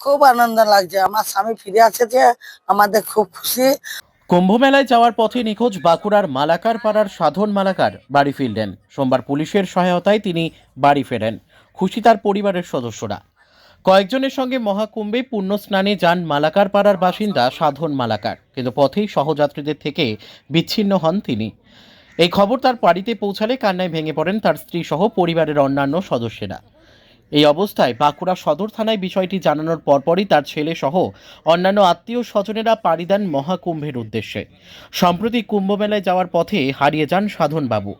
খুব আনন্দ লাগছে। আমার স্বামী ফিরে আসেছে আমাদের খুব খুশি। কুম্ভমেলায় যাওয়ার পথে নিখোঁজ বাঁকুড়ার মালাকার পাড়ার সাধন মালাকার বাড়ি ফিরলেন। সোমবার পুলিশের সহায়তায় তিনি বাড়ি ফেরেন, খুশি তার পরিবারের সদস্যরা। কয়েকজনের সঙ্গে মহাকুম্ভে পুণ্য স্নানে যান মালাকার পাড়ার বাসিন্দা সাধন মালাকার, কিন্তু পথেই সহযাত্রীদের থেকে বিচ্ছিন্ন হন তিনি। এই খবর তার বাড়িতে পৌঁছালে কান্নায় ভেঙে পড়েন তার স্ত্রী সহ পরিবারের অন্যান্য সদস্যরা। এই অবস্থায় বাঁকুড়া সদর থানায় বিষয়টি জানানোর পরপরই তার ছেলে সহ অন্যান্য আত্মীয় স্বজনেরা পাড়ি দেন মহাকুম্ভের উদ্দেশ্যে। সম্প্রতি কুম্ভমেলায় যাওয়ার পথে হারিয়ে যান সাধনবাবু।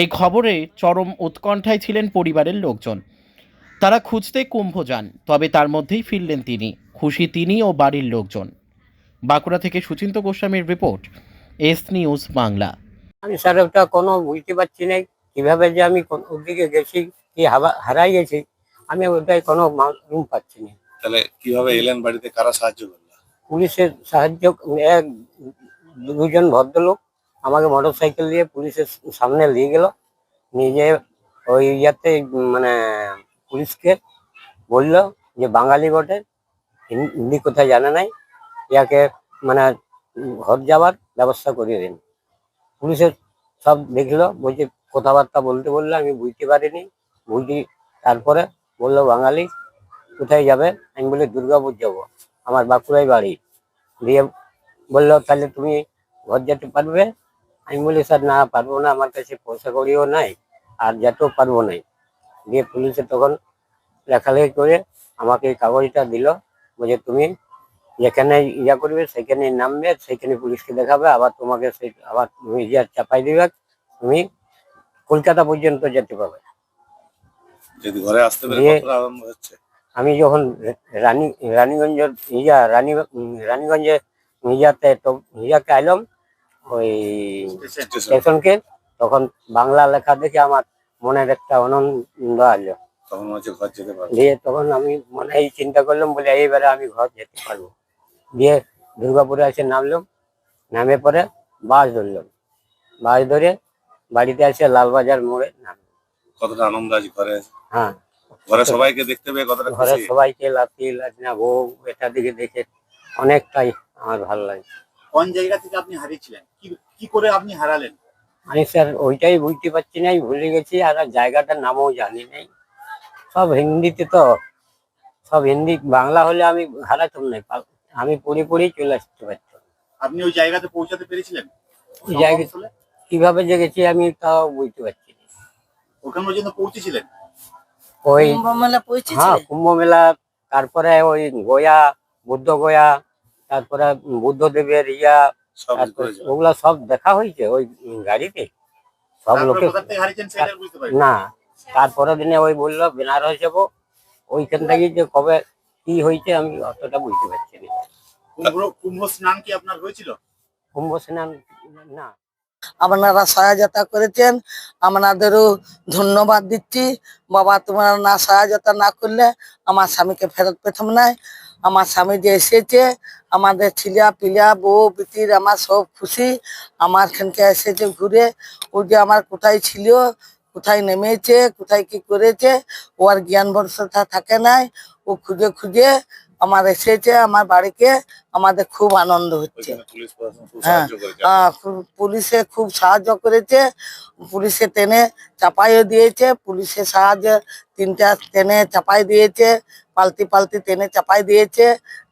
এই খবরে চরম উৎকণ্ঠায় ছিলেন পরিবারের লোকজন। তারা খুঁজতে কুম্ভ যান, তবে তার মধ্যেই ফিরলেন তিনি। খুশি তিনি ও বাড়ির লোকজন। বাঁকুড়া থেকে সুচিন্ত গোস্বামীর রিপোর্ট, এস নিউজ বাংলা। আমি স্যার, ওটা কোনো বুঝতে পারছি না কীভাবে যে আমি কোন ওদিকে গেছি, কি হারাই গেছি? আমি ওটাই কোনো মালুম পাচ্ছি না। তাহলে কীভাবে এলেন বাড়িতে? কারা সাহায্য করল? পুলিশের সাহায্য এক দুজন ভদ্রলোক আমাকে মোটর সাইকেল দিয়ে পুলিশের সামনে নিয়ে গেল। নিয়ে যেয়ে ওই ইয়াতে মানে পুলিশকে বলল যে বাঙালি বটে হিন্দি কোথায় জানে নাই? ইয়াকে মানে ঘর যাওয়ার ব্যবস্থা করিয়ে দিন। পুলিশের সব দেখল বলছে কথাবার্তা বলতে বলল আমি বুঝতে পারিনি। বুঝি তারপরে বলল, বাঙালি, কোথায় যাবে? আমি বলি, দুর্গাপুর যাব। আমার বাঁকুড়ায় বাড়ি। দিয়ে বলল, তাহলে তুমি ঘর যেতে পারবে? আমি বলি, স্যার, না, পারব না। আমার কাছে পয়সা কড়িও নাই আর যেতেও পারব নাই দিয়ে পুলিশে তখন লেখালেখি করে আমাকে এই কাগজটা দিল, বলছে, তুমি যেখানে ইয়া করবে, সেখানে নামবে, সেখানে পুলিশকে দেখাবে, আবার তোমাকে সেই আবার তুমি ইয়া চাপাই দিবে, তুমি কলকাতা পর্যন্ত যেতে পারবে। যদি ঘরে আসতে পেরে দিয়ে- কতটা আনন্দ হচ্ছে? আমি যখন রানী রানীগঞ্জের ইয়া রানী রানীগঞ্জে ইয়াতে তো ইয়াকে আইলাম ওই স্টেশন স্টেশনকে তখন বাংলা লেখা দেখে আমার মনের একটা আনন্দ আসলো তখন মনে হচ্ছে ঘর যেতে পারবে। দিয়ে তখন আমি মনে এই চিন্তা করলাম বলে এইবারে আমি ঘর যেতে পারব। দিয়ে দুর্গাপুরে এসে নামলাম নামে পরে বাস ধরলাম। বাস ধরে বাড়িতে এসে লালবাজার মোড়ে নামলাম। কতটা আনন্দ আছে ঘরে হ্যাঁ। ঘরে সবাইকে দেখতে পেয়ে কতটা ঘরে খুশি। সবাইকে লাতি লাজনা বউ এটা দিকে দেখে অনেকটাই আমার ভালো লাগে। কোন জায়গা থেকে আপনি হারিয়েছিলেন? কি কি করে আপনি হারালেন? আমি স্যার ওইটাই বুঝতে পারছি না আমি ভুলে গেছি আর আর জায়গাটার নামও জানি নাই। সব হিন্দিতে তো সব হিন্দি বাংলা হলে আমি হারাতাম না আমি পড়ে পড়েই চলে আসতে পারতাম। আপনি ওই জায়গাতে পৌঁছাতে পেরেছিলেন? ওই জায়গা কীভাবে যে গেছি আমি তাও বুঝতে পারছি ওখান পর্যন্ত পৌঁছেছিলেন? ওই কুম্ভ মেলা হ্যাঁ কুম্ভ মেলা তারপরে ওই গয়া বুদ্ধ গয়া তারপরে বুদ্ধদেবের ইয়া ওগুলা সব দেখা হয়েছে ওই গাড়িতে। সব লোকে না তারপরের দিনে ওই বলল বেনারস যাব। ওইখান থেকে যে কবে কি হয়েছে আমি অতটা বুঝতে পারছি না। কুম্ভ কুম্ভ স্নান কি আপনার হয়েছিল? কুম্ভ স্নান না আপনারা সহায়তা করেছেন, আপনাদেরও ধন্যবাদ দিচ্ছি। বাবা, তোমরা না সহায়তা না করলে আমার স্বামীকে ফেরত পেতাম নাই আমার স্বামী যে এসেছে, আমাদের ছিলা পিলা, বউ বিটির আমার সব খুশি। আমার খানকে এসেছে ঘুরে। ও যে আমার কোথায় ছিল, কোথায় নেমেছে, কোথায় কি করেছে, ও আর জ্ঞান ভরসা থাকে নাই। ও খুঁজে খুঁজে আমার এসেছে আমার বাড়িকে আমাদের খুব আনন্দ হচ্ছে। হ্যাঁ, সাহায্য করেছে। আহ, পু- পুলিশে খুব সাহায্য করেছে। পুলিশে টেনে চাপাইও দিয়েছে পুলিশের সাহায্যে তিনটা টেনে চাপাই দিয়েছে পালতি পালতি টেনে চাপাই দিয়েছে।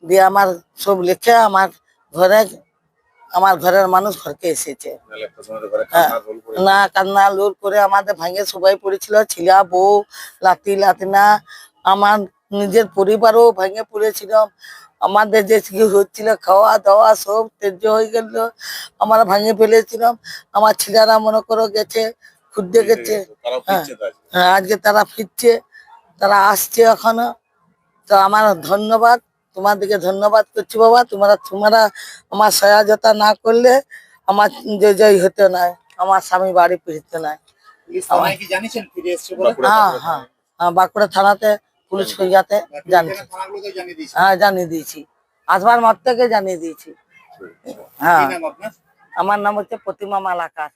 দিয়ে আমার সব লিখে আমার ঘরে আমার ঘরের মানুষ ঘরকে এসেছে। হ্যাঁ। না কান্না লোর করে আমাদের ভাঙে সবাই পড়েছিল ছিলা বউ লাতি লাতিনা আমার নিজের পরিবারও ভেঙে পড়েছিল আমাদের যে কি হচ্ছিল খাওয়া দাওয়া সব তেজ্য হয়ে গেল আমরা ভাঙে ফেলেছিলাম। আমার ছেলেরা মনে করো গেছে খুঁজতে গেছে। হ্যাঁ। আজকে। হ্যাঁ, আজকে তারা ফিরছে তারা আসছে এখনও। তো আমার ধন্যবাদ তোমাদেরকে ধন্যবাদ করছি বাবা। তোমরা তোমরা আমার সহায়তা না করলে আমার যে জয় হতো না আমার স্বামী বাড়ি ফিরতে না হ্যাঁ হ্যাঁ হ্যাঁ, বাঁকুড়া থানাতে পুলিশ যাতে বাকি জানছি এখানে থানাগুলোতে জানিয়ে দিয়েছেন হ্যাঁ জানিয়ে দিয়েছি। আসবার মত থেকে জানিয়ে দিয়েছি। হ্যাঁ। আমার নাম হচ্ছে প্রতিমা মালাকার।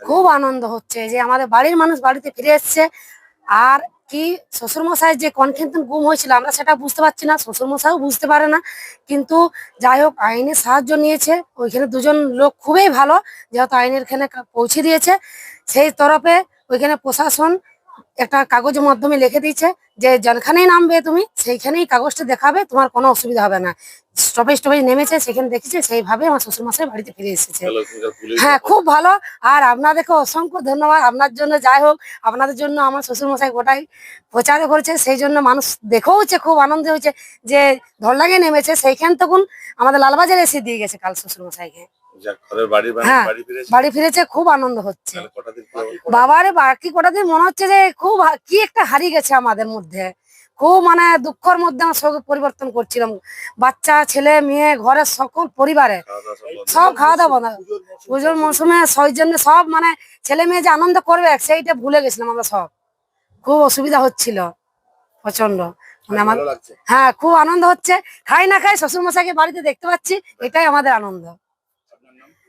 খুব আনন্দ হচ্ছে যে আমাদের বাড়ির মানুষ বাড়িতে ফিরে এসছে। আর কি শ্বশুরমশাই যে কনখেন্তন গুম হয়েছিল আমরা সেটা বুঝতে পারছি না শ্বশুরমশাইও বুঝতে পারে না। কিন্তু যাই হোক আইনের সাহায্য নিয়েছে। ওইখানে দুজন লোক খুবই ভালো যেহেতু আইনের এখানে পৌঁছে দিয়েছে। সেই তরফে ওইখানে প্রশাসন একটা কাগজের মাধ্যমে লিখে দিয়েছে যে যেখানেই নামবে তুমি সেইখানেই কাগজটা দেখাবে তোমার কোনো অসুবিধা হবে না। স্টপেজ স্টপেজ নেমেছে সেখানে দেখেছে সেইভাবে আমার শ্বশুরমশাই বাড়িতে ফিরে এসেছে। হ্যাঁ খুব ভালো। আর আপনাদেরকে অসংখ্য ধন্যবাদ। আপনার জন্য যাই হোক আপনাদের জন্য আমার শ্বশুরমশাই গোটাই প্রচার করেছে সেই জন্য মানুষ দেখেও হচ্ছে খুব আনন্দ হয়েছে যে ধরলাগে নেমেছে। সেইখান তখন আমাদের লালবাজারে এসে দিয়ে গেছে কাল বাড়ি বাড়ি হ্যাঁ, বাড়ি ফিরেছে? খুব আনন্দ হচ্ছে। বাবারে বাকি কটা দিন মনে হচ্ছে যে খুব কি একটা হারিয়ে গেছে আমাদের মধ্যে। খুব মানে দুঃখের মধ্যে আমরা সব পরিবর্তন করছিলাম। বাচ্চা ছেলে মেয়ে ঘরের সকল পরিবারে। সব খাওয়া দাওয়া বন্ধ। পুজোর মৌসুমে সৌজন্য সব মানে ছেলে মেয়ে যে আনন্দ করবে সেইটা ভুলে গেছিলাম আমরা সব। খুব অসুবিধা হচ্ছিল। প্রচণ্ড মানে আমার হ্যাঁ খুব আনন্দ হচ্ছে। খাই না খাই শ্বশুর মশাইকে বাড়িতে দেখতে পাচ্ছি এটাই আমাদের আনন্দ।